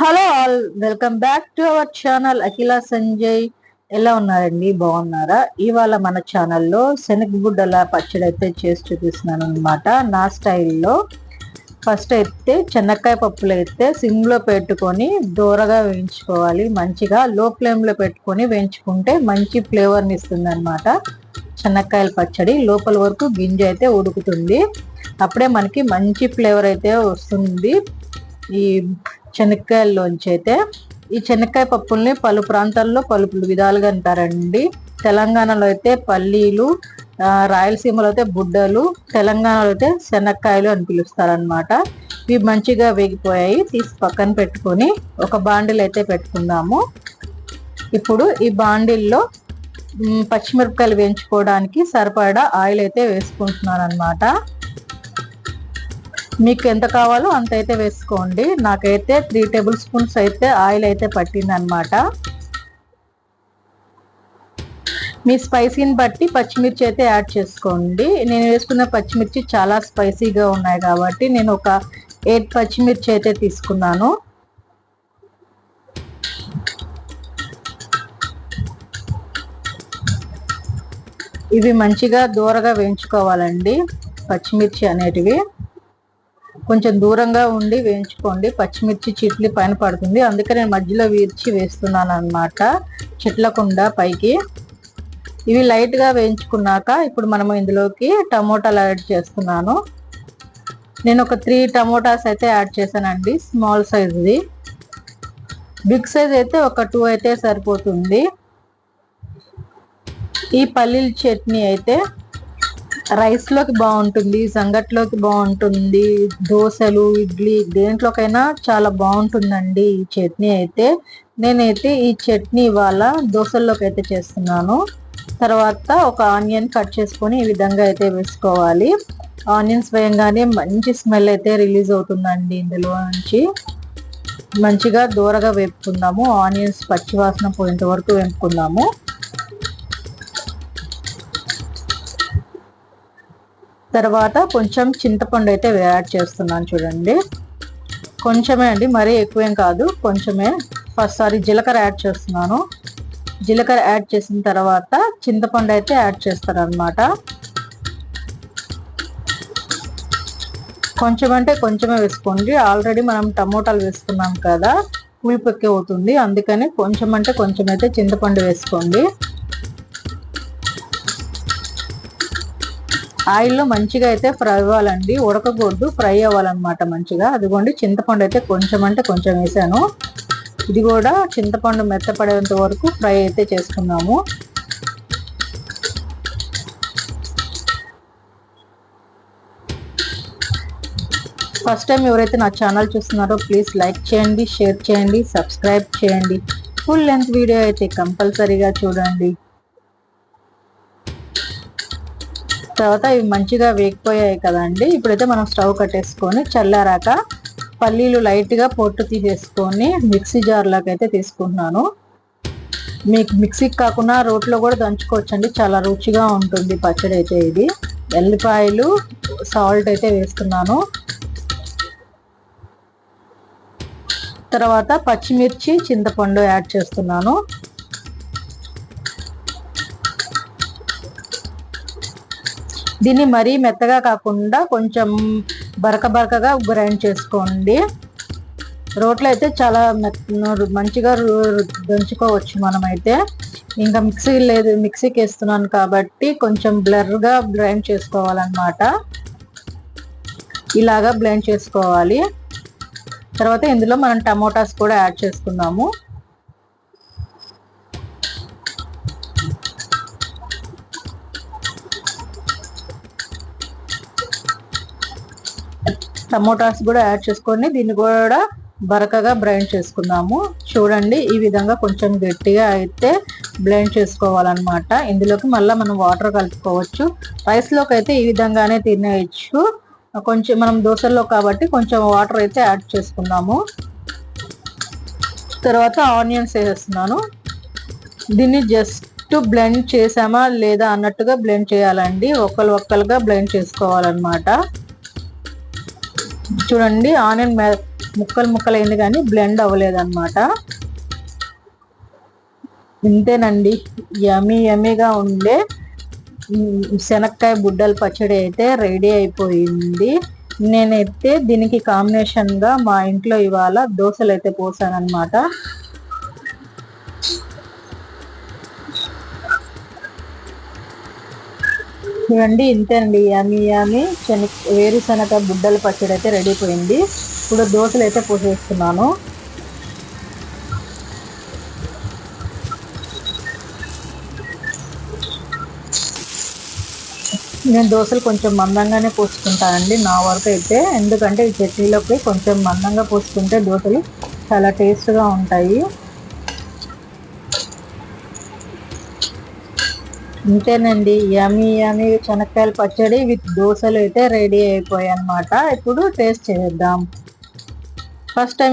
Hello all welcome back to our channel Akhila Sanjay. ఎలా ఉన్నారండి? బాగున్నారా? ఇవాళ మన ఛానల్లో శనగగుడ్డల పచ్చడి అయితే చేసి చూపిస్తున్నాను అనమాట నా స్టైల్లో. ఫస్ట్ అయితే చెనక్కాయ పప్పులు అయితే సిమ్లో పెట్టుకొని దూరగా వేయించుకోవాలి. మంచిగా లో ఫ్లేమ్లో పెట్టుకొని వేయించుకుంటే మంచి ఫ్లేవర్ని ఇస్తుంది అనమాట చెనక్కాయల పచ్చడి లోపల వరకు గింజ అయితే ఉడుకుతుంది. అప్పుడే మనకి మంచి ఫ్లేవర్ అయితే వస్తుంది. ఈ శనక్కాయల్లోంచి అయితే ఈ శనక్కాయ పప్పుల్ని పలు ప్రాంతాల్లో పలు విధాలుగా అంటారండి. తెలంగాణలో అయితే పల్లీలు రాయలసీమలో అయితే బుడ్డలు తెలంగాణలో అయితే శనక్కాయలు అని పిలుస్తారనమాట ఇవి మంచిగా వేగిపోయాయి తీసి పక్కన పెట్టుకొని ఒక బాండిల్ అయితే పెట్టుకుందాము. ఇప్పుడు ఈ బాండిల్లో పచ్చిమిరపకాయలు వేయించుకోవడానికి సరిపడా ఆయిల్ అయితే వేసుకుంటున్నాను అనమాట మీకు ఎంత కావాలో అంత అయితే వేసుకోండి. నాకైతే త్రీ టేబుల్ స్పూన్స్ అయితే ఆయిల్ అయితే పట్టింది అనమాట మీ స్పైసీని బట్టి పచ్చిమిర్చి అయితే యాడ్ చేసుకోండి. నేను వేసుకున్న పచ్చిమిర్చి చాలా స్పైసీగా ఉన్నాయి కాబట్టి నేను ఒక ఎయిట్ పచ్చిమిర్చి అయితే తీసుకున్నాను. ఇవి మంచిగా దూరగా వేయించుకోవాలండి పచ్చిమిర్చి అనేటివి. కొంచెం దూరంగా ఉండి వేయించుకోండి. పచ్చిమిర్చి చిట్లి పైన పడుతుంది. అందుకే నేను మధ్యలో వీర్చి వేస్తున్నాను అనమాట చిట్లకుండా పైకి. ఇవి లైట్గా వేయించుకున్నాక ఇప్పుడు మనము ఇందులోకి టమోటాలు యాడ్ చేస్తున్నాను. నేను ఒక త్రీ టమోటాస్ అయితే యాడ్ చేశానండి. స్మాల్ సైజ్ది బిగ్ సైజ్ అయితే ఒక టూ అయితే సరిపోతుంది. ఈ పల్లీల చట్నీ అయితే రైస్లోకి బాగుంటుంది సంగట్లోకి బాగుంటుంది దోశలు ఇడ్లీ దేంట్లోకైనా చాలా బాగుంటుందండి ఈ చట్నీ అయితే. నేనైతే ఈ చట్నీ ఇవాళ దోశల్లోకి అయితే చేస్తున్నాను. తర్వాత ఒక ఆనియన్ కట్ చేసుకొని ఈ విధంగా అయితే వేసుకోవాలి. ఆనియన్స్ వేయంగానే మంచి స్మెల్ అయితే రిలీజ్ అవుతుందండి ఇందులో నుంచి. మంచిగా దూరగా వేపుకుందాము. ఆనియన్స్ పచ్చివాసన పోయేంత వరకు వేపుకుందాము. తర్వాత కొంచెం చింతపండు అయితే యాడ్ చేస్తున్నాను చూడండి. కొంచెమే అండి మరీ ఎక్కువేం కాదు. కొంచెమే ఫస్ట్ సారి జీలకర్ర యాడ్ చేస్తున్నాను. జీలకర్ర యాడ్ చేసిన తర్వాత చింతపండు అయితే యాడ్ చేస్తారు అనమాట కొంచెం అంటే కొంచెమే వేసుకోండి. ఆల్రెడీ మనం టమోటాలు వేసుకున్నాం కదా పులుపు ఎక్కువ అవుతుంది. అందుకని కొంచెం అంటే కొంచెం అయితే చింతపండు వేసుకోండి. ఆయిల్లో మంచిగా అయితే ఫ్రై అవ్వాలండి. ఉడకకూడదు ఫ్రై అవ్వాలన్నమాట మంచిగా. అదిగోండి చింతపండు అయితే కొంచెం అంటే కొంచెం వేసాను. ఇది కూడా చింతపండు మెత్తపడేంత వరకు ఫ్రై అయితే చేసుకున్నాము. ఫస్ట్ టైం ఎవరైతే నా ఛానల్ చూస్తున్నారో ప్లీజ్ లైక్ చేయండి షేర్ చేయండి సబ్స్క్రైబ్ చేయండి. ఫుల్ లెంత్ వీడియో అయితే కంపల్సరీగా చూడండి. తర్వాత ఇవి మంచిగా వేగిపోయాయి కదండి. ఇప్పుడైతే మనం స్టవ్ కట్టేసుకొని చల్లారాక పల్లీలు లైట్గా పొట్టు తీసేసుకొని మిక్సీ జార్లోకి అయితే తీసుకుంటున్నాను. మీకు మిక్సీకి కాకుండా రోట్లో కూడా దంచుకోవచ్చండి. చాలా రుచిగా ఉంటుంది పచ్చడి అయితే ఇది. ఎల్లిపాయలు సాల్ట్ అయితే వేస్తున్నాను. తర్వాత పచ్చిమిర్చి చింతపండు యాడ్ చేస్తున్నాను. దీన్ని మరీ మెత్తగా కాకుండా కొంచెం బరక బరకగా గ్రైండ్ చేసుకోండి. రోట్లో అయితే చాలా మంచిగా దంచుకోవచ్చు మనమైతే. ఇంకా మిక్సీ లేదు మిక్సీకి వేస్తున్నాను కాబట్టి కొంచెం బ్లర్గా బ్లెండ్ చేసుకోవాలన్నమాట. ఇలాగా బ్లెండ్ చేసుకోవాలి. తర్వాత ఇందులో మనం టమోటాస్ కూడా యాడ్ చేసుకున్నాము. టమోటాస్ కూడా యాడ్ చేసుకొని దీన్ని కూడా బరకగా బ్లెండ్ చేసుకుందాము. చూడండి ఈ విధంగా కొంచెం గట్టిగా అయితే బ్లెండ్ చేసుకోవాలన్నమాట. ఇందులోకి మళ్ళీ మనం వాటర్ కలుపుకోవచ్చు. రైస్లోకి అయితే ఈ విధంగానే తినేయచ్చు. కొంచెం మనం దోశల్లో కాబట్టి కొంచెం వాటర్ అయితే యాడ్ చేసుకుందాము. తర్వాత ఆనియన్స్ వేసేస్తున్నాను దీన్ని జస్ట్ బ్లెండ్ చేసామా లేదా అన్నట్టుగా బ్లెండ్ చేయాలండి. ఒకరు ఒక్కరుగా బ్లెండ్ చేసుకోవాలన్నమాట. చూడండి ఆనియన్ ముక్కలు ముక్కలు అయింది కానీ బ్లెండ్ అవ్వలేదు అనమాట ఇంతేనండి. యమీ యమీగా ఉండే శనక్కాయ బుడ్డల పచ్చడి అయితే రెడీ అయిపోయింది. నేనైతే దీనికి కాంబినేషన్గా మా ఇంట్లో ఇవాళ దోశలు అయితే పోసాను ఇవ్వండి ఇంతేండి యామి యామి శని వేరుశనగ బుడ్డల పచ్చడి అయితే రెడీ అయిపోయింది ఇప్పుడు దోశలు అయితే పోసేస్తున్నాను. నేను దోశలు కొంచెం మందంగానే పోసుకుంటానండి నా వరకు అయితే. ఎందుకంటే ఈ చట్నీలోకి కొంచెం మందంగా పోసుకుంటే దోశలు చాలా టేస్ట్గా ఉంటాయి. ఇంతేనండి. యమీ యమీ శనక్కాయల పచ్చడి విత్ దోశలు అయితే రెడీ అయిపోయాయి అన్నమాట ఇప్పుడు టేస్ట్ చేద్దాం. First time